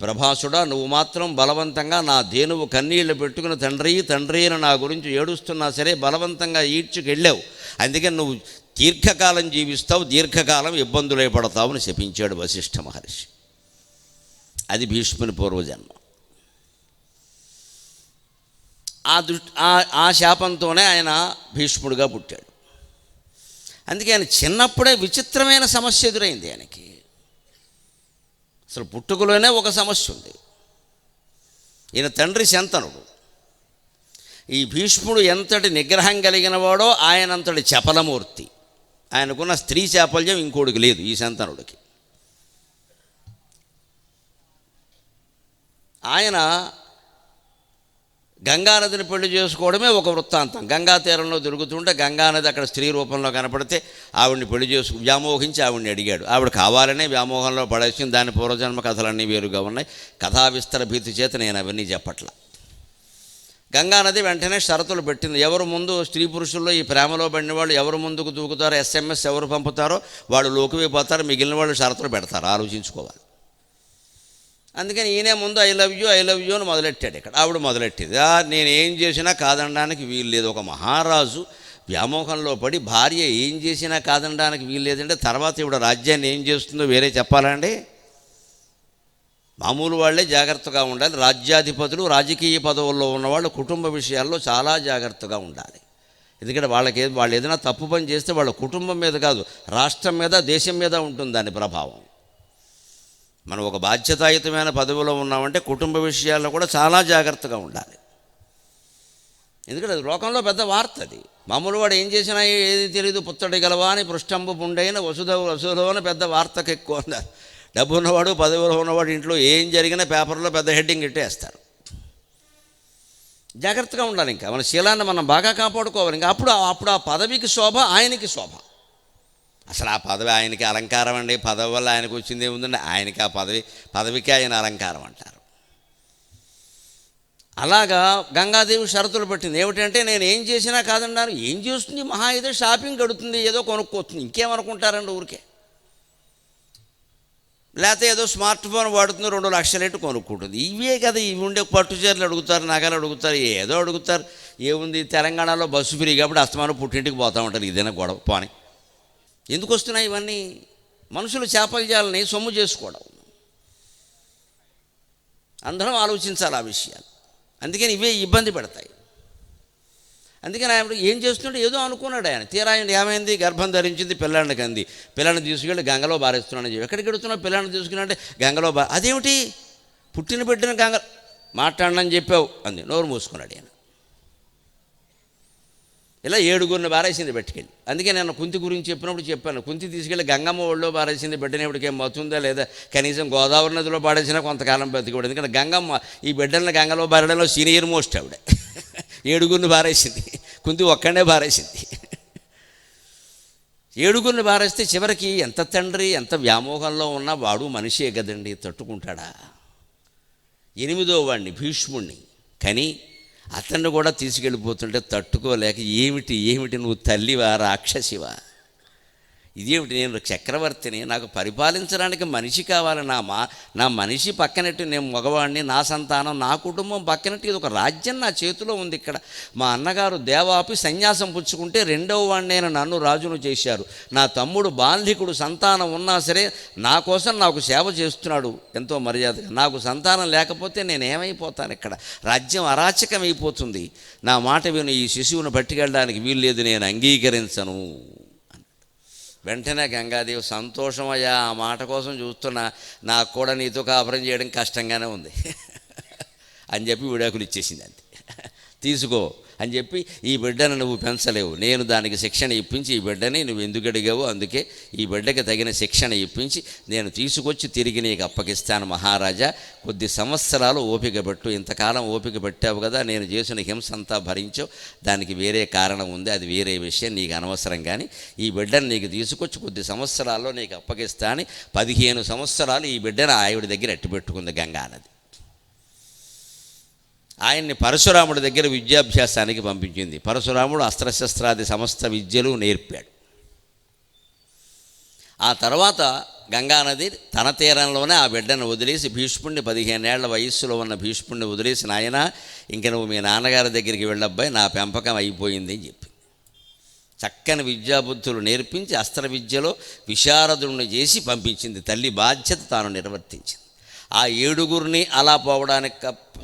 ప్రభాసుడా నువ్వు మాత్రం బలవంతంగా నా దేనువు కన్నీళ్ళు పెట్టుకుని తండ్రి తండ్రి అని నా గురించి ఏడుస్తున్నా సరే బలవంతంగా ఈడ్చుకెళ్ళావు. అందుకని నువ్వు దీర్ఘకాలం జీవిస్తావు దీర్ఘకాలం ఇబ్బందులే పడతావు అని శపించాడు వశిష్ఠ మహర్షి. అది భీష్ముని పూర్వజన్మ. ఆ దృష్టి ఆ- ఆ శాపంతోనే ఆయన భీష్ముడిగా పుట్టాడు. అందుకే ఆయన చిన్నప్పుడే విచిత్రమైన సమస్య ఎదురైంది ఆయనకి. అసలు పుట్టుకలోనే ఒక సమస్య ఉంది. ఈయన తండ్రి శంతనుడు. ఈ భీష్ముడు ఎంతటి నిగ్రహం కలిగినవాడో ఆయనంతటి చపలమూర్తి. ఆయనకున్న స్త్రీ చాపల్యం ఇంకోటికి లేదు ఈ శంతనుడికి. ఆయన గంగానదిని పెళ్ళి చేసుకోవడమే ఒక వృత్తాంతం. గంగా తీరంలో తిరుగుతుంటే గంగానది అక్కడ స్త్రీ రూపంలో కనపడితే ఆవిడ్ని పెళ్ళి చేసుకు వ్యామోహించి ఆవిడ్ని అడిగాడు. ఆవిడ కావాలనే వ్యామోహంలో పడేసింది. దాని పూర్వజన్మ కథలన్నీ వేరుగా ఉన్నాయి. కథా విస్తర భీతి చేత నేను అవన్నీ చెప్పట్ల. గంగానది వెంటనే షరతులు పెట్టింది. ఎవరు ముందు స్త్రీ పురుషుల్లో ఈ ప్రేమలో పడిన వాళ్ళు ఎవరు ముందుకు దూకుతారో ఎస్ఎంఎస్ ఎవరు పంపుతారో వాళ్ళు లోకిపోతారు మిగిలిన వాళ్ళు షరతులు పెడతారు. ఆలోచించుకోవాలి. అందుకని ఈయనే ముందు I love you I love you అని మొదలెట్టాడు ఇక్కడ. ఆవిడ మొదలెట్టింది. నేను ఏం చేసినా కాదనడానికి వీలు లేదు. ఒక మహారాజు వ్యామోహంలో పడి భార్య ఏం చేసినా కాదనడానికి వీలు లేదంటే తర్వాత ఇవిడ రాజ్యాన్ని ఏం చేస్తుందో వేరే చెప్పాలండి మామూలు వాళ్ళే జాగ్రత్తగా ఉండాలి. రాజ్యాధిపతులు రాజకీయ పదవుల్లో ఉన్నవాళ్ళు కుటుంబ విషయాల్లో చాలా జాగ్రత్తగా ఉండాలి. ఎందుకంటే వాళ్ళకి వాళ్ళు ఏదైనా తప్పు పని చేస్తే వాళ్ళ కుటుంబం మీద కాదు రాష్ట్రం మీద దేశం మీద ఉంటుంది దాని ప్రభావం. మనం ఒక బాధ్యతాయుతమైన పదవిలో ఉన్నామంటే కుటుంబ విషయాల్లో కూడా చాలా జాగ్రత్తగా ఉండాలి. ఎందుకంటే అది లోకంలో పెద్ద వార్త అది. మామూలు వాడు ఏం చేసినా ఏది తెలియదు పుత్తడి గలవా అని పృష్టంబు పుండైన వసుధ వసుధో అని పెద్ద వార్తకు ఎక్కువ ఉన్నారు డబ్బు ఉన్నవాడు పదవిలో ఉన్నవాడు ఇంట్లో ఏం జరిగినా పేపర్లో పెద్ద హెడ్డింగ్ ఇట్టేస్తారు. జాగ్రత్తగా ఉండాలి ఇంకా. మన శీలాన్ని మనం బాగా కాపాడుకోవాలి. ఇంకా అప్పుడు అప్పుడు ఆ పదవికి శోభ ఆయనకి శోభ. అసలు ఆ పదవి ఆయనకి అలంకారం అండి. పదవి వల్ల ఆయనకు వచ్చింది ఏముందండి? ఆయనకి ఆ పదవి పదవికి ఆయన అలంకారం అంటారు. అలాగా గంగాదేవి షరతులు పెట్టింది. ఏమిటంటే నేను ఏం చేసినా కాదన్నారు. ఏం చేస్తుంది? మహా ఏదో షాపింగ్ గడుతుంది ఏదో కొనుక్కోతుంది. ఇంకేమనుకుంటారండి ఊరికే? లేకపోతే ఏదో స్మార్ట్ ఫోన్ వాడుతుంది రెండు లక్షలేట్టు కొనుక్కుంటుంది. ఇవే కదా ఇవి ఉండే పట్టు చీరలు అడుగుతారు నగలు అడుగుతారు ఏదో అడుగుతారు. ఏముంది? తెలంగాణలో బస్సు ఫ్రీ కాబట్టి అస్తమానం పుట్టింటికి పోతూ ఉంటారు. ఇదైనా గొడవ? పోనీ. ఎందుకు వస్తున్నాయి ఇవన్నీ? మనుషులు చేపల జాలని సొమ్ము చేసుకోవడం. అందరం ఆలోచించాలి ఆ విషయాలు. అందుకని ఇవే ఇబ్బంది పెడతాయి. అందుకని ఆయన ఏం చేస్తున్నాడు ఏదో అనుకున్నాడు ఆయన. తీరా ఆయన ఏమైంది? గర్భం ధరించింది పిల్లాడిని కంది. పిల్లల్ని తీసుకెళ్ళి గంగలో బారేస్తున్నాడు చెప్పి. ఎక్కడికి వెడుతున్నావు పిల్లాడిని తీసుకుని గంగలో బా అదేమిటి? పుట్టిన బిడ్డను గంగ మాట్లాడనని చెప్పావు. అంది. నోరు మూసుకున్నాడు ఆయన ఇలా ఏడుగురిని బారేసింది పెట్టుకెళ్ళి అందుకే నేను కుంతి గురించి చెప్పినప్పుడు చెప్పాను కుంతి తీసుకెళ్ళి గంగమ్మ ఒళ్ళో బారేసింది బిడ్డనేప్పటికేం మతుందా లేదా? కనీసం గోదావరి నదిలో బాడేసినా కొంతకాలం బతికూడదు ఎందుకంటే గంగమ్మ ఈ బిడ్డల్ని గంగలో బారడంలో సీనియర్ మోస్ట్ ఆవిడ. ఏడుగురిని బారేసింది కుంతి ఒక్కడే బారేసింది ఏడుగురిని బారేస్తే చివరికి ఎంత తండ్రి ఎంత వ్యామోహంలో ఉన్నా వాడు మనిషే కదండి తట్టుకుంటాడా? ఎనిమిదో వాడిని భీష్ముణ్ణి. కానీ అతన్ని కూడా తీసుకెళ్ళిపోతుంటే తట్టుకోలేక ఏమిటి ఏమిటి నువ్వు తల్లివా రాక్షసివా? ఇదేమిటి నేను చక్రవర్తిని నాకు పరిపాలించడానికి మనిషి కావాలి నా మా నా మనిషి పక్కనట్టు నేను మగవాడిని నా సంతానం నా కుటుంబం పక్కనట్టు ఇది ఒక రాజ్యం నా చేతిలో ఉంది ఇక్కడ. మా అన్నగారు దేవాపి సన్యాసం పుచ్చుకుంటే రెండవ వాడినైన నన్ను రాజును చేశారు. నా తమ్ముడు బాంధికుడు సంతానం ఉన్నా సరే నా కోసం నాకు సేవ చేస్తున్నాడు. ఎంతో మర్యాదగా నాకు సంతానం లేకపోతే నేను ఏమైపోతాను ఇక్కడ? రాజ్యం అరాచకమైపోతుంది. నా మాట విను ఈ శిశువును పట్టుకెళ్ళడానికి వీలు లేదు నేను అంగీకరించను. వెంటనే గంగాదేవి సంతోషమయ్యా ఆ మాట కోసం చూస్తున్నా నాకు కూడా నీతో కాపురం చేయడం కష్టంగానే ఉంది. అని చెప్పి విడాకులు ఇచ్చేసింది అంతే. తీసుకో అని చెప్పి ఈ బిడ్డను నువ్వు పెంచలేవు. నేను దానికి శిక్షణ ఇప్పించి ఈ బిడ్డని నువ్వు ఎందుకు అడిగావు అందుకే ఈ బిడ్డకి తగిన శిక్షణ ఇప్పించి నేను తీసుకొచ్చి తిరిగి నీకు అప్పగిస్తాను మహారాజా. కొద్ది సంవత్సరాలు ఓపిక పెట్టు. ఇంతకాలం ఓపిక పెట్టావు కదా నేను చేసిన హింస అంతా భరించావు దానికి వేరే కారణం ఉంది అది వేరే విషయం నీకు అనవసరం కానీ ఈ బిడ్డను నీకు తీసుకొచ్చి కొద్ది సంవత్సరాల్లో నీకు అప్పగిస్తా అని పదిహేను సంవత్సరాలు ఈ బిడ్డను ఆవిడ దగ్గర అట్టి పెట్టుకుంది గంగా నది. ఆయన్ని పరశురాముడి దగ్గర విద్యాభ్యాసానికి పంపించింది. పరశురాముడు అస్త్రశస్త్రాది సమస్త విద్యలు నేర్పాడు. ఆ తర్వాత గంగానది తన తీరంలోనే ఆ బిడ్డను వదిలేసి భీష్ముడిని పదిహేనేళ్ళ వయస్సులో ఉన్న భీష్ముడిని వదిలేసి నాయన ఇంక నువ్వు మీ నాన్నగారి దగ్గరికి వెళ్ళబ్బాయి నా పెంపకం అయిపోయింది అని చెప్పి. చక్కని విద్యాబుద్ధులు నేర్పించి అస్త్ర విద్యలో విశారదుడిని చేసి పంపించింది. తల్లి బాధ్యత తాను నిర్వర్తించింది. ఆ ఏడుగురిని అలా పోవడానికి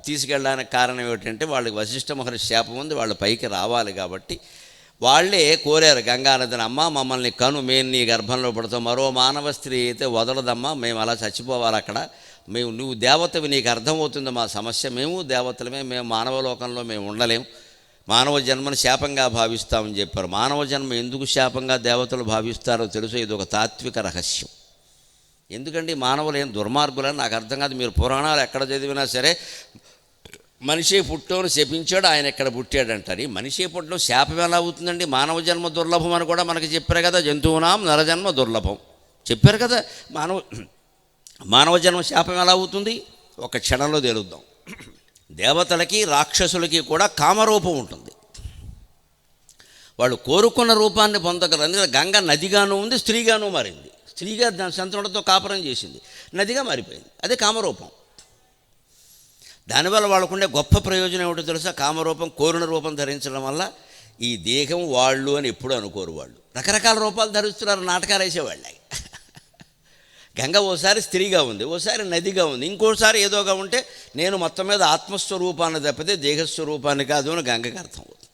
తీసుకెళ్ళడానికి కారణం ఏమిటంటే వాళ్ళకి వశిష్ఠ మహర్షి శాపం ఉంది వాళ్ళు పైకి రావాలి కాబట్టి వాళ్ళే కోరారు గంగానదిని అమ్మ మమ్మల్ని కను మేము నీ గర్భంలో పడతాం మరో మానవ స్త్రీ అయితే వదలదమ్మా మేము అలా చచ్చిపోవాలి అక్కడ మేము నువ్వు దేవతవి నీకు అర్థమవుతుంది మా సమస్య మేము దేవతలమే మేము మానవ లోకంలో మేము ఉండలేము మానవ జన్మను శాపంగా భావిస్తామని చెప్పారు మానవ జన్మ ఎందుకు శాపంగా దేవతలు భావిస్తారో తెలుసు ఇది ఒక తాత్విక రహస్యం. ఎందుకండి మానవులు ఏం దుర్మార్గులని? నాకు అర్థం కాదు. మీరు పురాణాలు ఎక్కడ చదివినా సరే మనిషి పుట్టోని శపించాడు ఆయన ఎక్కడ పుట్టాడంటారు? ఈ మనిషి పుట్టడం శాపం ఎలా అవుతుందండి? మానవ జన్మ దుర్లభం అని కూడా మనకి చెప్పారు కదా జంతువునాం నరజన్మ దుర్లభం. చెప్పారు కదా మానవ మానవ జన్మ శాపం ఎలా అవుతుంది? ఒక క్షణంలో తేలుద్దాం. దేవతలకి రాక్షసులకి కూడా కామరూపం ఉంటుంది. వాళ్ళు కోరుకున్న రూపాన్ని పొందగలరు. అందుకని గంగ నదిగాను ఉంది స్త్రీగాను మారింది. స్త్రీగా దాని సంతనుడితో కాపురం చేసింది. నదిగా మారిపోయింది. అదే కామరూపం. దానివల్ల వాళ్ళకుండే గొప్ప ప్రయోజనం ఏమిటో తెలుసా? కామరూపం కోరిన రూపం ధరించడం వల్ల ఈ దేహం వాళ్ళు అని ఎప్పుడు అనుకోరు వాళ్ళు. రకరకాల రూపాలు ధరిస్తున్నారు నాటకాలు వేసేవాళ్ళే. గంగ ఓసారి స్త్రీగా ఉంది ఓసారి నదిగా ఉంది ఇంకోసారి ఏదోగా ఉంటే నేను మొత్తం మీద ఆత్మస్వరూపాన్ని తప్పితే దేహస్వరూపాన్ని కాదు అని గంగకి అర్థం అవుతుంది.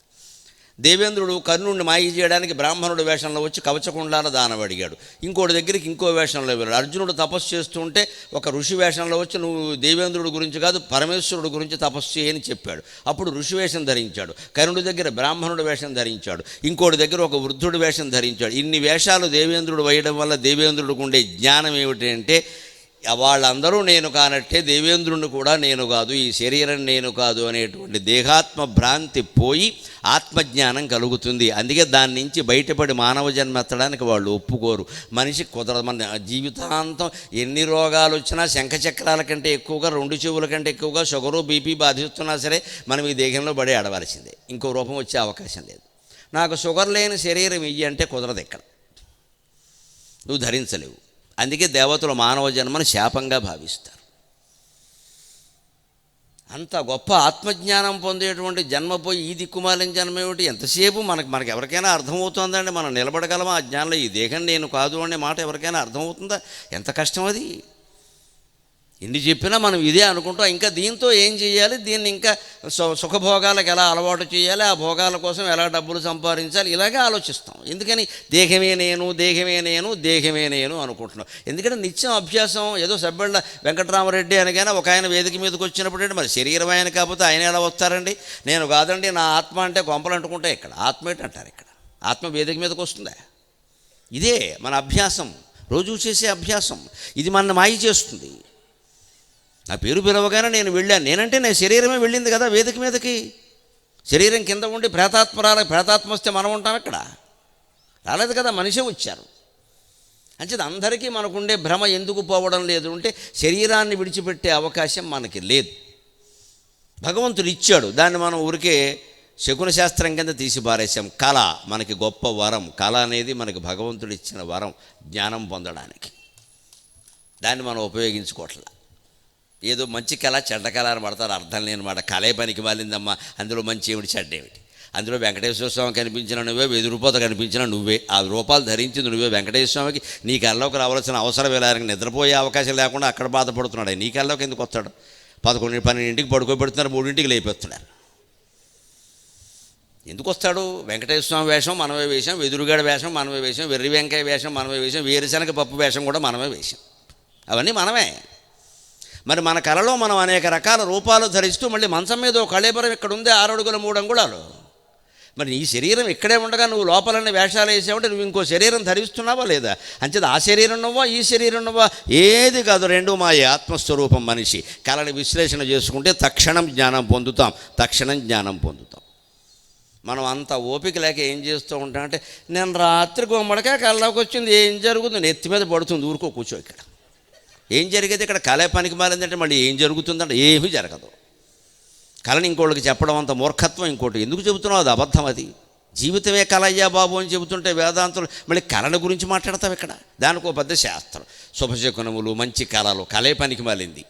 దేవేంద్రుడు కర్ణుడిని మాయ చేయడానికి బ్రాహ్మణుడు వేషంలో వచ్చి కవచకుండాల దానం అడిగాడు. ఇంకోటి దగ్గరికి ఇంకో వేషంలో వెళ్ళాడు. అర్జునుడు తపస్సు చేస్తుంటే ఒక ఋషి వేషంలో వచ్చి నువ్వు దేవేంద్రుడి గురించి కాదు పరమేశ్వరుడు గురించి తపస్సు చేయని చెప్పాడు. అప్పుడు ఋషి వేషం ధరించాడు. కర్ణుడి దగ్గర బ్రాహ్మణుడు వేషం ధరించాడు. ఇంకోటి దగ్గర ఒక వృద్ధుడు వేషం ధరించాడు. ఇన్ని వేషాలు దేవేంద్రుడు వేయడం వల్ల దేవేంద్రుడికి ఉండే జ్ఞానం ఏమిటంటే వాళ్ళందరూ నేను కానట్టే దేవేంద్రుణ్ణి కూడా నేను కాదు ఈ శరీరం నేను కాదు అనేటువంటి దేహాత్మ భ్రాంతి పోయి ఆత్మజ్ఞానం కలుగుతుంది. అందుకే దాని నుంచి బయటపడి మానవ జన్మ ఎత్తడానికి వాళ్ళు ఒప్పుకోరు. మనిషి కుదరదు. మన జీవితాంతం ఎన్ని రోగాలు వచ్చినా శంఖచక్రాల కంటే ఎక్కువగా రెండు చెవుల కంటే ఎక్కువగా షుగరు బీపీ బాధిస్తున్నా సరే మనం ఈ దేహంలో పడి ఆడవలసిందే. ఇంకో రూపం వచ్చే అవకాశం లేదు. నాకు షుగర్ లేని శరీరం ఇయ్యి అంటే కుదరదు ఇక్కడ నువ్వు ధరించలేవు. అందుకే దేవతలు మానవ జన్మను శాపంగా భావిస్తారు. అంత గొప్ప ఆత్మజ్ఞానం పొందేటువంటి జన్మ పోయి ఈ దిక్కుమాలిన జన్మ ఏమిటి? ఎంతసేపు మనకు మనకు ఎవరికైనా అర్థమవుతుందండి? మనం నిలబడగలమా? ఆ జ్ఞానంలో ఈ దేహం నేను కాదు అనే మాట ఎవరికైనా అర్థమవుతుందా? ఎంత కష్టం అది? ఎన్ని చెప్పినా మనం ఇదే అనుకుంటాం. ఇంకా దీంతో ఏం చేయాలి? దీన్ని ఇంకా సు సుఖభోగాలకు ఎలా అలవాటు చేయాలి? ఆ భోగాల కోసం ఎలా డబ్బులు సంపాదించాలి? ఇలాగే ఆలోచిస్తాం. ఎందుకని? దేహమే నేను దేహమే నేను దేహమే నేను అనుకుంటున్నాం. ఎందుకంటే నిత్యం అభ్యాసం ఏదో సబ్బెళ్ళ వెంకటరామరెడ్డి అనగానే ఒక ఆయన వేదిక మీదకి వచ్చినప్పుడు అంటే మరి శరీరం ఆయన కాకపోతే ఆయన ఎలా వస్తారండి? నేను కాదండి నా ఆత్మ అంటే కొంపలు అంటుకుంటే ఇక్కడ. ఆత్మ ఏంటంటారు ఇక్కడ? ఆత్మ వేదిక మీదకి వస్తుందా? ఇదే మన అభ్యాసం. రోజు చేసే అభ్యాసం. ఇది మన మాయ చేస్తుంది. నా పేరు పిలవగానే నేను వెళ్ళాను నేనంటే నా శరీరమే వెళ్ళింది కదా వేదిక మీదకి. శరీరం కింద ఉండి ప్రేతాత్మ రాలే ప్రేతాత్మ వస్తే మనం ఉంటాం ఇక్కడ రాలేదు కదా మనిషే వచ్చారు. అంచేది అందరికీ మనకుండే భ్రమ ఎందుకు పోవడం లేదు అంటే శరీరాన్ని విడిచిపెట్టే అవకాశం మనకి లేదు. భగవంతుడు ఇచ్చాడు దాన్ని మనం ఊరికే శకున శాస్త్రం కింద తీసి పారేసాం కళ మనకి గొప్ప వరం. కళ అనేది మనకి భగవంతుడు ఇచ్చిన వరం జ్ఞానం పొందడానికి. దాన్ని మనం ఉపయోగించుకోవట్లా. ఏదో మంచి కళ చెడ్డ కళ అని పడతారు. అర్థం లేని మాట. కళే పనికి మాలిందమ్మా. అందులో మంచి ఏమిటి చెడ్డ ఏమిటి? అందులో వెంకటేశ్వర స్వామి కనిపించిన నువ్వే వెదురుపోత కనిపించిన నువ్వే. ఆ రూపాలు ధరించింది నువ్వే వెంకటేశ్వర స్వామికి నీ కళ్ళలోకి రావాల్సిన అవసరం ఎలా? నిద్రపోయే అవకాశం లేకుండా అక్కడ బాధపడుతున్నాడు. నీ కల్లోకి ఎందుకు వస్తాడు? పదకొండు పన్నెండింటికి పడుకోబెడుతున్నారు మూడింటికి లేపేస్తున్నారు ఎందుకు వస్తాడు? వెంకటేశ్వర స్వామి వేషం మనమే వేషం వెదురుగాడ వేషం మనమే వేషం వెర్రి వెంకాయ వేషం మనమే వేషం వేరుశనగ పప్పు వేషం కూడా మనమే వేషం. అవన్నీ మనమే. మరి మన కళలో మనం అనేక రకాల రూపాలు ధరిస్తూ మళ్ళీ మంచం మీద ఒక కళేబరం ఇక్కడ ఉంది ఆరడుగుల మూడు అంగుళాలు. మరి నీ శరీరం ఇక్కడే ఉండగా నువ్వు లోపలనే వేషాలు వేసావంటే నువ్వు ఇంకో శరీరం ధరిస్తున్నావా లేదా? అంచేది ఆ శరీరం నువ్వా ఈ శరీరం నువ్వా ఏది కాదు రెండు మా ఆత్మస్వరూపం మనిషి. కళని విశ్లేషణ చేసుకుంటే తక్షణం జ్ఞానం పొందుతాం తక్షణం జ్ఞానం పొందుతాం. మనం అంత ఓపిక లేక ఏం చేస్తూ ఉంటాం అంటే నేను రాత్రి గుమ్మడికాయ కళ్ళకి వచ్చింది ఏం జరుగుతుంది? నెత్తి మీద పడుతుంది ఊరుకో కూర్చో ఇక్కడ. ఏం జరిగేది? ఇక్కడ కళ పనికి మారిందంటే మళ్ళీ ఏం జరుగుతుందంటే ఏమీ జరగదు. కళని ఇంకోళ్ళకి చెప్పడం అంత మూర్ఖత్వం ఇంకోటి. ఎందుకు చెబుతున్నావు? అది అబద్ధం అది. జీవితమే కళ అయ్యా బాబు అని చెబుతుంటే వేదాంతులు మళ్ళీ కళల గురించి మాట్లాడతావు ఇక్కడ? దానికి ఒక పెద్ద శాస్త్రం. శుభశకునములు మంచి కళలు కళే పనికి మాలింది.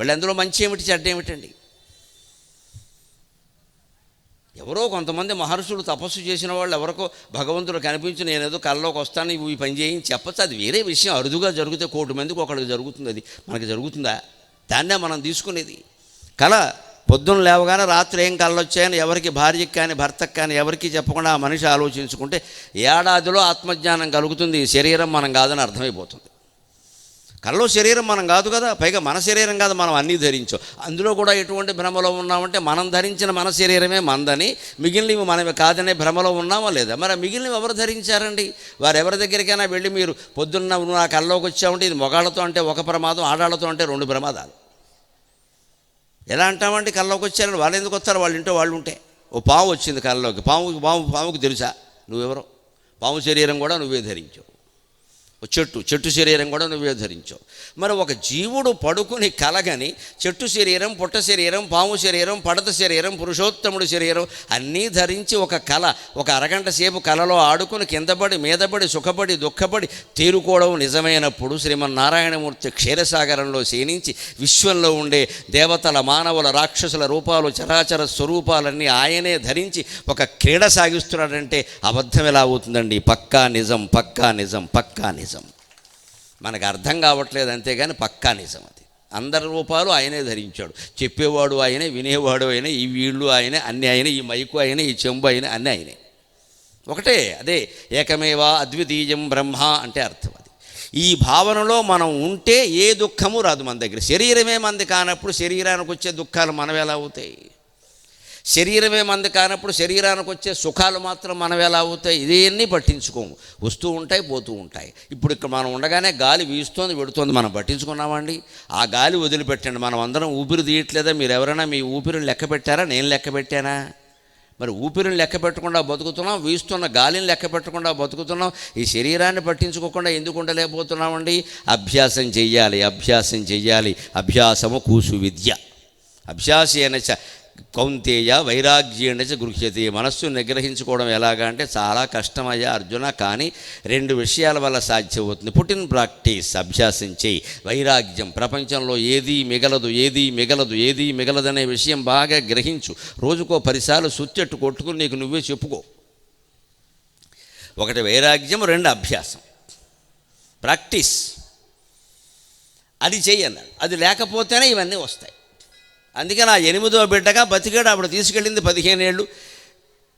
మళ్ళీ అందులో మంచి ఏమిటి చెడ్డ ఏమిటండి? ఎవరో కొంతమంది మహర్షులు తపస్సు చేసిన వాళ్ళు ఎవరికో భగవంతుడు కనిపించి నేనేదో కళ్ళలోకి వస్తాను ఇవి ఈ పని చేయించి చెప్పచ్చు. అది వేరే విషయం. అరుదుగా జరిగితే కోటి మందికి ఒకరికి జరుగుతుంది అది. మనకి జరుగుతుందా? దాన్నే మనం తీసుకునేది. కళ పొద్దున్న లేవగానే రాత్రి ఏం కళ్ళు వచ్చాయని ఎవరికి భార్యకి కానీ భర్తకి కానీ ఎవరికి చెప్పకుండా ఆ మనిషి ఆలోచించుకుంటే ఏడాదిలో ఆత్మజ్ఞానం కలుగుతుంది. శరీరం మనం కాదని అర్థమైపోతుంది. కళ్ళలో శరీరం మనం కాదు కదా పైగా మన శరీరం కాదు మనం అన్నీ ధరించాం. అందులో కూడా ఎటువంటి భ్రమలో ఉన్నామంటే మనం ధరించిన మన శరీరమే మందని మిగిలినవి మనమే కాదనే భ్రమలో ఉన్నామా లేదా? మరి మిగిలినవి ఎవరు ధరించారండి? వారు ఎవరి దగ్గరికైనా వెళ్ళి మీరు పొద్దున్న నువ్వు నా కళ్ళలోకి వచ్చామంటే ఇది మొగాళ్ళతో అంటే ఒక ప్రమాదం ఆడాళ్ళతో అంటే రెండు ప్రమాదాలు. ఎలా అంటామంటే కళ్ళలోకి వచ్చారని? వాళ్ళు ఎందుకు వస్తారు? వాళ్ళ ఇంట్లో వాళ్ళు ఉంటే. ఓ పాము వచ్చింది కళ్ళలోకి పాము పాము పాముకు తెలుసా? నువ్వెవరో? పాము శరీరం కూడా నువ్వే ధరించావు. చెట్టు చెట్టు శరీరం కూడా నువ్వే ధరించావు. మరి ఒక జీవుడు పడుకుని కలగని చెట్టు శరీరం పుట్ట శరీరం పాము శరీరం పడత శరీరం పురుషోత్తముడు శరీరం అన్నీ ధరించి ఒక కళ ఒక అరగంట సేపు కలలో ఆడుకుని కిందపడి మీదపడి సుఖపడి దుఃఖపడి తేరుకోవడం నిజమైనప్పుడు శ్రీమన్నారాయణమూర్తి క్షీరసాగరంలో శయనించి విశ్వంలో ఉండే దేవతల మానవుల రాక్షసుల రూపాలు చరాచర స్వరూపాలన్నీ ఆయనే ధరించి ఒక క్రీడ సాగిస్తున్నాడంటే అబద్ధం ఎలా అవుతుందండి? పక్కా నిజం పక్కా నిజం పక్కా నిజం. మనకు అర్థం కావట్లేదు అంతేగాని పక్కా నిజం అది. అందరి రూపాలు ఆయనే ధరించాడు. చెప్పేవాడు ఆయనే వినేవాడు ఆయనే ఈ వీళ్ళు ఆయనే అన్నీ ఆయనే ఈ మైకు ఆయనే ఈ చెంబు ఆయనే అన్నీ ఆయనే. ఒకటే అదే ఏకమేవా అద్వితీయం బ్రహ్మ అంటే అర్థం అది. ఈ భావనలో మనం ఉంటే ఏ దుఃఖము రాదు మన దగ్గర. శరీరమే మంది కానప్పుడు శరీరానికి వచ్చే దుఃఖాలు మనవి ఎలా అవుతాయి? శరీరమే మంది కానప్పుడు శరీరానికి వచ్చే సుఖాలు మాత్రం మనం ఎలా అవుతాయి? ఇదేన్నీ పట్టించుకోము. వస్తూ ఉంటాయి పోతూ ఉంటాయి. ఇప్పుడు ఇక్కడ మనం ఉండగానే గాలి వీస్తోంది పెడుతోంది మనం పట్టించుకున్నామండి. ఆ గాలి వదిలిపెట్టండి. మనం అందరం ఊపిరి తీయట్లేదా? మీరు ఎవరైనా మీ ఊపిరిని లెక్క పెట్టారా? నేను లెక్క పెట్టానా? మరి ఊపిరిని లెక్క పెట్టకుండా బతుకుతున్నాం వీస్తున్న గాలిని లెక్క పెట్టకుండా బతుకుతున్నాం. ఈ శరీరాన్ని పట్టించుకోకుండా ఎందుకు ఉండలేకపోతున్నామండి? అభ్యాసం చెయ్యాలి అభ్యాసం చెయ్యాలి. అభ్యాసము కూసు విద్య. అభ్యాసి అనే చ కౌంతేయ వైరాగ్యేణ చ గృహ్యతే. మనస్సు నిగ్రహించుకోవడం ఎలాగా అంటే చాలా కష్టమయ్యా అర్జున కానీ రెండు విషయాల వల్ల సాధ్యమవుతుంది. పుట్టిన్ ప్రాక్టీస్ అభ్యాసం చేయి. వైరాగ్యం ప్రపంచంలో ఏదీ మిగలదు ఏదీ మిగలదు ఏదీ మిగలదనే విషయం బాగా గ్రహించు. రోజుకో పదిసార్లు సుత్తెట్టు కొట్టుకుని నీకు నువ్వే చెప్పుకో. ఒకటి వైరాగ్యం రెండు అభ్యాసం. ప్రాక్టీస్ అది చేయన్నాడు అది లేకపోతేనే ఇవన్నీ వస్తాయి. అందుకే నా ఎనిమిదో బిడ్డగా బతికాడు. అప్పుడు తీసుకెళ్ళింది పదిహేనేళ్ళు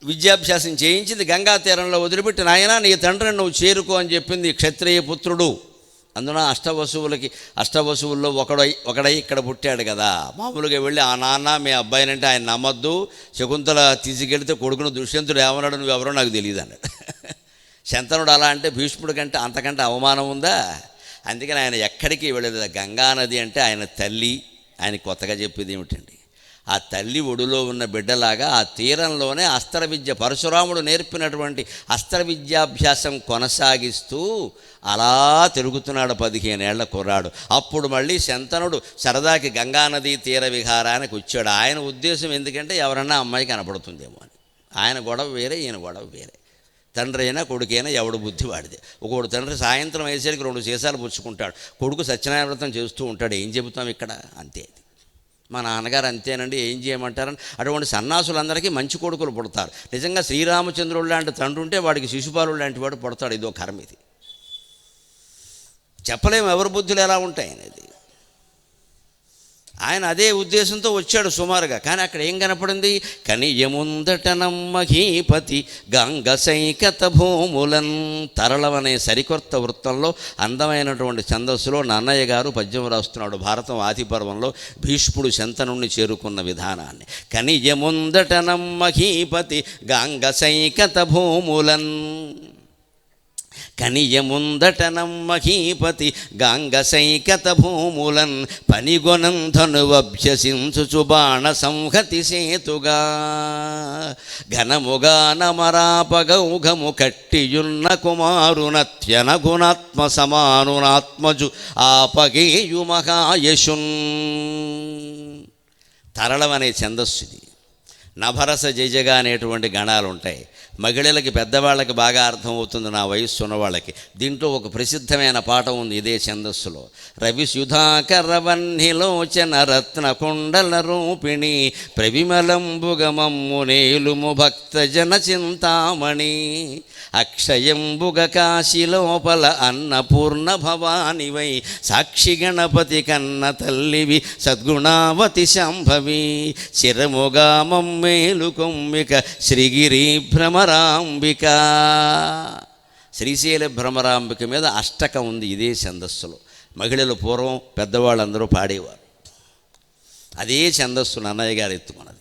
విద్యాభ్యాసం చేయించింది. గంగా తీరంలో వదిలిపెట్టి నాయన నీ తండ్రిని నువ్వు చేరుకో అని చెప్పింది క్షత్రియ పుత్రుడు. అందున అష్టవసువులకి అష్టవసువుల్లో ఒకడై ఒకడై ఇక్కడ పుట్టాడు కదా. మామూలుగా వెళ్ళి ఆ నాన్న మీ అబ్బాయినంటే ఆయన నమ్మద్దు. శకుంతల తీసుకెళ్తే కొడుకును దుష్యంతుడు ఏమన్నాడు నువ్వెవరో నాకు తెలియదు అన్నాడు. శంతనుడు అలా అంటే భీష్ముడి కంటే అంతకంటే అవమానం ఉందా? అందుకని ఆయన ఎక్కడికి వెళ్ళలేదు. గంగా నది అంటే ఆయన తల్లి. ఆయన కొత్తగా చెప్పేది ఏమిటండి? ఆ తల్లి ఒడిలో ఉన్న బిడ్డలాగా ఆ తీరంలోనే అస్త్ర విద్య పరశురాముడు నేర్పినటువంటి అస్త్ర విద్యాభ్యాసం కొనసాగిస్తూ అలా తిరుగుతున్నాడు పదిహేనేళ్ళ కుర్రాడు. అప్పుడు మళ్ళీ శంతనుడు సరదాకి గంగానది తీర విహారానికి వచ్చాడు. ఆయన ఉద్దేశం ఎందుకంటే ఎవరన్నా అమ్మాయి కనపడుతుందేమో అని. ఆయన గొడవ వేరే ఈయన గొడవ వేరే. తండ్రి అయినా కొడుకైనా ఎవడు బుద్ధి వాడిదే. ఒకడు తండ్రి సాయంత్రం అయ్యేసరికి రెండు సీసాలు పుచ్చుకుంటాడు. కొడుకు సత్యనారాయణ చేస్తూ ఉంటాడు. ఏం చెబుతాం ఇక్కడ? అంతే మా నాన్నగారు అంతేనండి. ఏం చేయమంటారని? అటువంటి సన్నాసులందరికీ మంచి కొడుకులు పుడతారు. నిజంగా శ్రీరామచంద్రుడు లాంటి తండ్రి ఉంటే వాడికి శిశుపాలుడు లాంటి వాడు పుడతాడు. ఇదో కర్మ ఇది. చెప్పలేము. ఎవరి బుద్ధులు ఎలా ఉంటాయి అనేది. ఆయన అదే ఉద్దేశంతో వచ్చాడు సుమారుగా. కానీ అక్కడ ఏం కనపడింది? కనియముందట నమ్మహీపతి గంగసైకత భూములన్ తరళమనే సరికొత్త వృత్తంలో అందమైనటువంటి ఛందస్సులో నన్నయ్య గారు పద్యం రాస్తున్నాడు భారతం ఆది పర్వంలో భీష్ముడు శంతనుణ్ణి చేరుకున్న విధానాన్ని. కనియముందట నమ్మహీపతి గంగసైకత భూములన్ కనియముందట నమ్మహీపతి గాంగసైకత భూములన్ పనిగొనం ధనువభ్యసించుచు బాణ సంహతి సేతుగా. ఘనముగా నమరాపగౌఘము కట్టియున్న కుమారునత్యన గుణాత్మ సమానునాత్మజు ఆపగేయు మహాయశున్. తరళం అనే ఛందస్సు ఇది నభరస జయజగా అనేటువంటి గణాలు ఉంటాయి మహిళలకి పెద్దవాళ్ళకి బాగా అర్థమవుతుంది నా వయస్సు ఉన్న వాళ్ళకి. దీంట్లో ఒక ప్రసిద్ధమైన పాట ఉంది ఇదే ఛందస్సులో. రవి సుధాకర వన్నిలోచన రత్న కుండల రూపిణి ప్రవిమలంబుగమమ్ము నేలుము భక్తజన చింతామణి అక్షయంబుగ కాశీ లోపల అన్నపూర్ణ భవానివై సాక్షి గణపతి కన్న తల్లివి సద్గుణావతి శాంభవి చిరముగా మమ్మేలు కొమ్మిక శ్రీగిరి భ్రమరాంబిక శ్రీశైల భ్రమరాంబిక మీద అష్టకం ఉంది ఇదే ఛందస్సులో. మహిళలు పూర్వం పెద్దవాళ్ళందరూ పాడేవారు. అదే ఛందస్సు నన్నయ్య గారు ఎత్తుకున్నారు.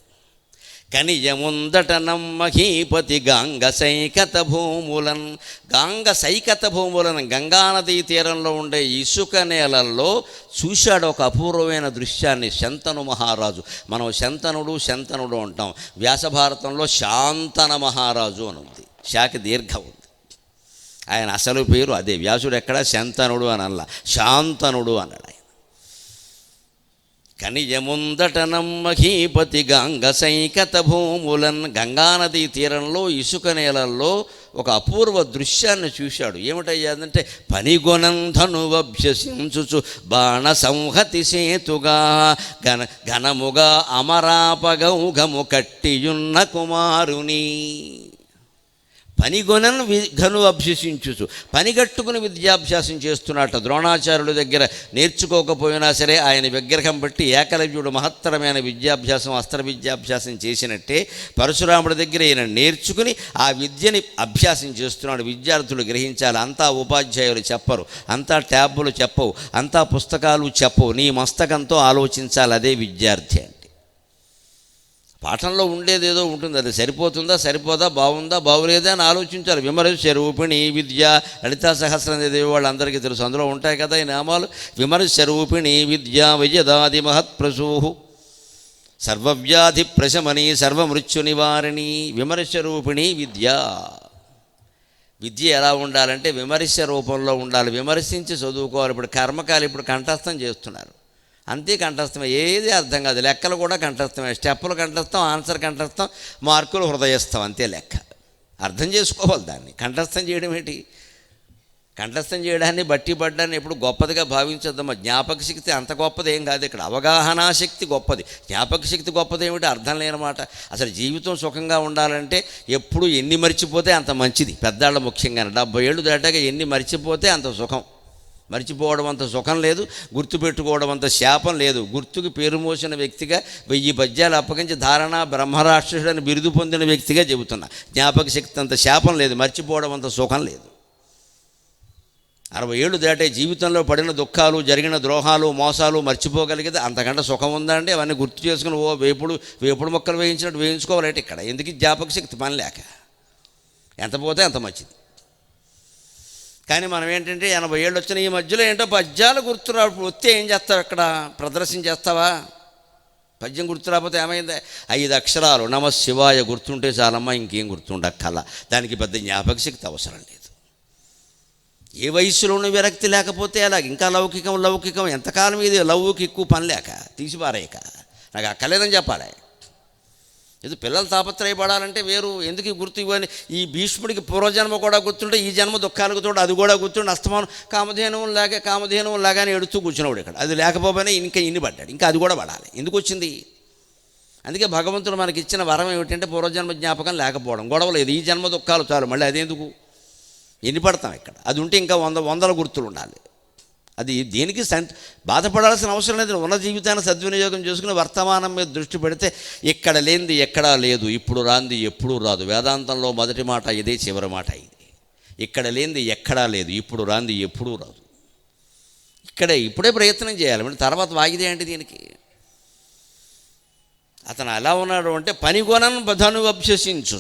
కనియముందట నమ్మహీపతి గాంగ సైకత భూములన్ గాంగ సైకత భూములను గంగానదీ తీరంలో ఉండే ఇసుక నేలల్లో చూశాడు ఒక అపూర్వమైన దృశ్యాన్ని శంతను మహారాజు. మనం శంతనుడు శంతనుడు అంటాం. వ్యాసభారతంలో శాంతన మహారాజు అని ఉంది. శాఖ దీర్ఘ ఉంది. ఆయన అసలు పేరు అదే. వ్యాసుడు ఎక్కడ? శంతనుడు అని అనలా. శాంతనుడు అన్నాడు ఆయన నమ్మహీపతి గంగ సైకత భూములన్ గంగానదీ తీరంలో ఇసుక నేలల్లో ఒక అపూర్వ దృశ్యాన్ని చూశాడు. ఏమిటయ్యాదంటే పనిగొనంధనువభ్యసించుచు బాణ సంహతి సేతుగా ఘన ఘనముగా అమరాపగౌఘము కట్టియున్న కుమారుని. పనిగొనను వి ఘను అభ్యసించుచు. పనిగట్టుకుని విద్యాభ్యాసం చేస్తున్నట్ట ద్రోణాచార్యుల దగ్గర నేర్చుకోకపోయినా సరే ఆయన విగ్రహం బట్టి ఏకలవ్యుడు మహత్తరమైన విద్యాభ్యాసం అస్త్ర విద్యాభ్యాసం చేసినట్టే పరశురాముడి దగ్గర ఈయన నేర్చుకుని ఆ విద్యని అభ్యాసం చేస్తున్నాడు. విద్యార్థులు గ్రహించాలి. అంతా ఉపాధ్యాయులు చెప్పరు. అంతా ట్యాబులు చెప్పవు. అంతా పుస్తకాలు చెప్పవు. నీ మస్తకంతో ఆలోచించాలి. అదే విద్యార్థి పాఠంలో ఉండేది ఏదో ఉంటుంది. అది సరిపోతుందా సరిపోదా బాగుందా బాగులేదా అని ఆలోచించాలి. విమర్శ రూపిణి విద్య లలితా సహస్రం వాళ్ళందరికీ తెలుసు. అందులో ఉంటాయి కదా ఈ నామాలు. విమర్శ రూపిణి విద్య విజదాది మహత్ప్రసూహు సర్వవ్యాధి ప్రశమని సర్వమృత్యు నివారిణి. విమర్శ రూపిణి విద్య. విద్య ఎలా ఉండాలంటే విమర్శ రూపంలో ఉండాలి. విమర్శించి చదువుకోవాలి. ఇప్పుడు కర్మకాలు ఇప్పుడు కంఠస్థం చేస్తున్నారు. అంతే కంఠస్థమే ఏది అర్థం కాదు. లెక్కలు కూడా కంఠస్థమే. స్టెప్పులు కంఠస్థం ఆన్సర్ కంఠస్థం మార్కులు హృదయస్థం అంతే లెక్క. అర్థం చేసుకోవాలి దాన్ని. కంఠస్థం చేయడం ఏంటి? కంఠస్థం చేయడాన్ని బట్టి పడ్డాన్ని ఎప్పుడు గొప్పదిగా భావించొద్దమ్మా. జ్ఞాపక శక్తి అంత గొప్పది ఏం కాదు ఇక్కడ. అవగాహనా శక్తి గొప్పది. జ్ఞాపక శక్తి గొప్పది ఏమిటి? అర్థం లేనమాట అసలు జీవితం సుఖంగా ఉండాలంటే ఎప్పుడు ఎన్ని మర్చిపోతే అంత మంచిది. పెద్దాళ్ళ ముఖ్యంగా డెబ్బై ఏళ్ళు దాటాక ఎన్ని మర్చిపోతే అంత సుఖం. మర్చిపోవడం అంత సుఖం లేదు గుర్తుపెట్టుకోవడం అంత శాపం లేదు. గుర్తుకు పేరు మోసిన వ్యక్తిగా వెయ్యి పద్యాలు అప్పగించి ధారణ బ్రహ్మరాక్షసుడని బిరుదు పొందిన వ్యక్తిగా చెబుతున్నా. జ్ఞాపక శక్తి అంత శాపం లేదు మర్చిపోవడం అంత సుఖం లేదు. అరవై ఏళ్ళు దాటే జీవితంలో పడిన దుఃఖాలు జరిగిన ద్రోహాలు మోసాలు మర్చిపోగలిగితే అంతకంటే సుఖం ఉందా అండి? అవన్నీ గుర్తు చేసుకుని ఓ వేపుడు వేపుడు మొక్కలు వేయించినట్టు వేయించుకోవాలంటే ఇక్కడ. ఎందుకు జ్ఞాపక శక్తి పని లేక? ఎంత పోతే అంత మంచిది. కానీ మనం ఏంటంటే ఎనభై ఏళ్ళు వచ్చిన ఈ మధ్యలో ఏంటో పద్యాలు గుర్తురా వస్తే ఏం చేస్తావు ఇక్కడ ప్రదర్శన చేస్తావా? పద్యం గుర్తు రాకపోతే ఏమైంది? ఐదు అక్షరాలు. నమ శివాయ గుర్తుంటే చాలమ్మా ఇంకేం గుర్తుండక్కల దానికి పెద్ద జ్ఞాపక శక్తి అవసరం లేదు. ఏ వయసులోనూ విరక్తి లేకపోతే అలాగ ఇంకా లౌకికం లౌకికం. ఎంతకాలం ఇది? లవ్వుకి ఎక్కువ పని లేక తీసిపారేయక. నాకు అక్కలేదని చెప్పాలి? ఇది పిల్లలు తాపత్రయపడాలంటే వేరు. ఎందుకు గుర్తు ఇవ్వని? ఈ భీష్ముడికి పూర్వజన్మ కూడా గుర్తుంటే ఈ జన్మ దుఃఖాలకు తోడు అది కూడా గుర్తుండే అస్తమానం కామధేనువు లాగే కామధేనువు లాగానే ఎడుతూ కూర్చున్నాడు ఇక్కడ. అది లేకపోయినా ఇంకా ఇన్ని పడ్డాడు. ఇంకా అది కూడా పడాలి. ఎందుకు వచ్చింది? అందుకే భగవంతుడు మనకి ఇచ్చిన వరం ఏమిటంటే పూర్వజన్మ జ్ఞాపకం లేకపోవడం. గొడవ లేదు. ఈ జన్మ దుఃఖాలు చాలు. మళ్ళీ అదేందుకు? ఎన్ని పడతాం ఇక్కడ? అది ఉంటే ఇంకా వంద వందల గుర్తులు ఉండాలి. అది దేనికి సంత బాధపడాల్సిన అవసరం లేదు. ఉన్న జీవితాన్ని సద్వినియోగం చేసుకుని వర్తమానం మీద దృష్టి పెడితే ఇక్కడ లేనిది ఎక్కడా లేదు ఇప్పుడు రాంది ఎప్పుడూ రాదు. వేదాంతంలో మొదటి మాట ఇదే చివరి మాట ఇది. ఇక్కడ లేనిది ఎక్కడా లేదు ఇప్పుడు రాంది ఎప్పుడూ రాదు. ఇక్కడే ఇప్పుడే ప్రయత్నం చేయాలి. మరి తర్వాత వాగిదే అండి దీనికి? అతను ఎలా ఉన్నాడు అంటే పనిగొనను బధను అభ్యసించు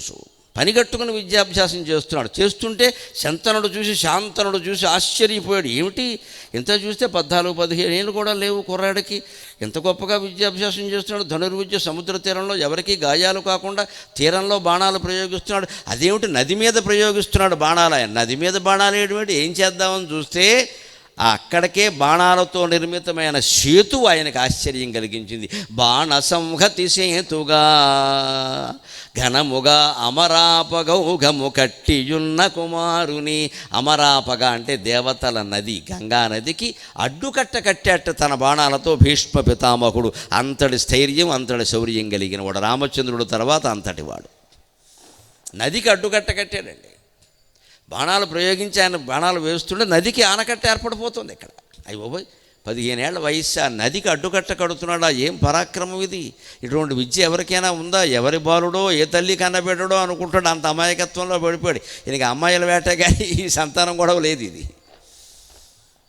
పనిగట్టుకుని విద్యాభ్యాసం చేస్తున్నాడు. చేస్తుంటే శంతనుడు చూసి శాంతనుడు చూసి ఆశ్చర్యపోయాడు. ఏమిటి? ఇంత చూస్తే పద్నాలుగు పదిహేను ఏళ్ళు కూడా లేవు కుర్రాడికి. ఎంత గొప్పగా విద్యాభ్యాసం చేస్తున్నాడు. ధనుర్విద్య సముద్ర తీరంలో ఎవరికీ గాయాలు కాకుండా తీరంలో బాణాలు ప్రయోగిస్తున్నాడు. అదేమిటి? నది మీద ప్రయోగిస్తున్నాడు బాణాలు. ఆయన నది మీద బాణాలు ఏమిటి ఏం చేద్దామని చూస్తే అక్కడికే బాణాలతో నిర్మితమైన సేతు ఆయనకు ఆశ్చర్యం కలిగించింది. బాణ సంహతి సేతుగా ఘనముగా అమరాపగౌఘము కట్టియున్న కుమారుని. అమరాపగ అంటే దేవతల నది గంగా నదికి అడ్డుకట్ట కట్టేట తన బాణాలతో భీష్మ పితామహుడు. అంతటి స్థైర్యం అంతటి శౌర్యం కలిగిన వాడు. రామచంద్రుడు తర్వాత అంతటి వాడు. నదికి అడ్డుకట్ట కట్టాడండి. బాణాలు ప్రయోగించి ఆయన బాణాలు వేస్తుంటే నదికి ఆనకట్ట ఏర్పడిపోతుంది ఇక్కడ. అయ్యి బాబోయ్. పదిహేనేళ్ళ వయస్సు ఆ నదికి అడ్డుకట్ట కడుతున్నాడా? ఏం పరాక్రమం ఇది? ఇటువంటి విద్య ఎవరికైనా ఉందా? ఎవరి బాలుడో ఏ తల్లి కన్నబెట్టడో అనుకుంటాడు? అంత అమాయకత్వంలో పడిపోయాడు. ఇక అమ్మాయిల వేట కానీ ఈ సంతానం కూడా లేదు ఇది.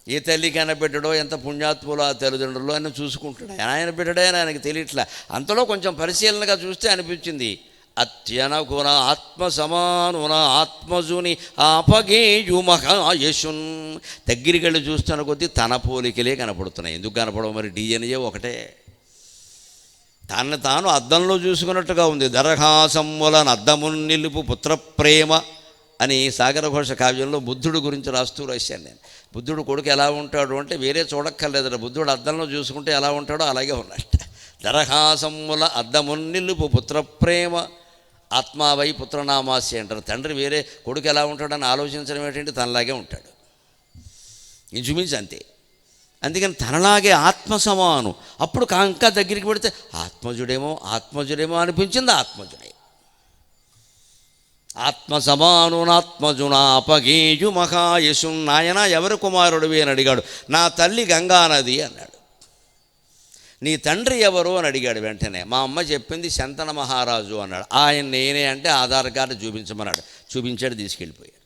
ఏ తల్లి కనబెట్టడో ఎంత పుణ్యాత్ములో ఆ తల్లిదండ్రులు అని చూసుకుంటాడు. ఆయన బిడ్డడే ఆయనకు తెలియట్లా. అంతలో కొంచెం పరిశీలనగా చూస్తే అనిపించింది. అత్యనకున ఆత్మ సమానున ఆత్మజుని ఆపగేయు మహాయశున్ దగ్గరికి వెళ్ళి చూస్తున్న కొద్దీ తన పోలికలే కనపడుతున్నాయి. ఎందుకు కనపడవు మరి? డిఎన్ఏ ఒకటే. తనని తాను అద్దంలో చూసుకున్నట్టుగా ఉంది. దరహాసమ్ములను అద్దమున్ నిలుపు పుత్రప్రేమ అని సాగరఘోష కావ్యంలో బుద్ధుడు గురించి రాస్తూ రాశాను నేను. బుద్ధుడు కొడుకు ఎలా ఉంటాడు అంటే వేరే చూడక్కర్లేదు బుద్ధుడు అద్దంలో చూసుకుంటే ఎలా ఉంటాడో అలాగే ఉన్నట్ట దరహాసమ్ముల అద్దమున్ నిలుపు పుత్రప్రేమ ఆత్మావై పుత్రనామాసి అంటారు. తండ్రి వేరే కొడుకు ఎలా ఉంటాడని ఆలోచించడం ఏంటంటే తనలాగే ఉంటాడు. ఇంచుమించు అంతే. అందుకని తనలాగే ఆత్మ సమానం అప్పుడు కంక దగ్గరికి పెడితే ఆత్మజుడేమో ఆత్మజుడేమో అనిపించింది ఆత్మజుడే. ఆత్మ సమానునాత్మజునాపగేయు మహాయశు నాయన ఎవరి కుమారుడివి అని అడిగాడు. నా తల్లి గంగానది అన్నాడు. నీ తండ్రి ఎవరు అని అడిగాడు వెంటనే. మా అమ్మ చెప్పింది శంతన మహారాజు అన్నాడు. ఆయన నేనే అంటే ఆధార్ కార్డు చూపించమన్నాడు. చూపించాడు తీసుకెళ్ళిపోయాడు.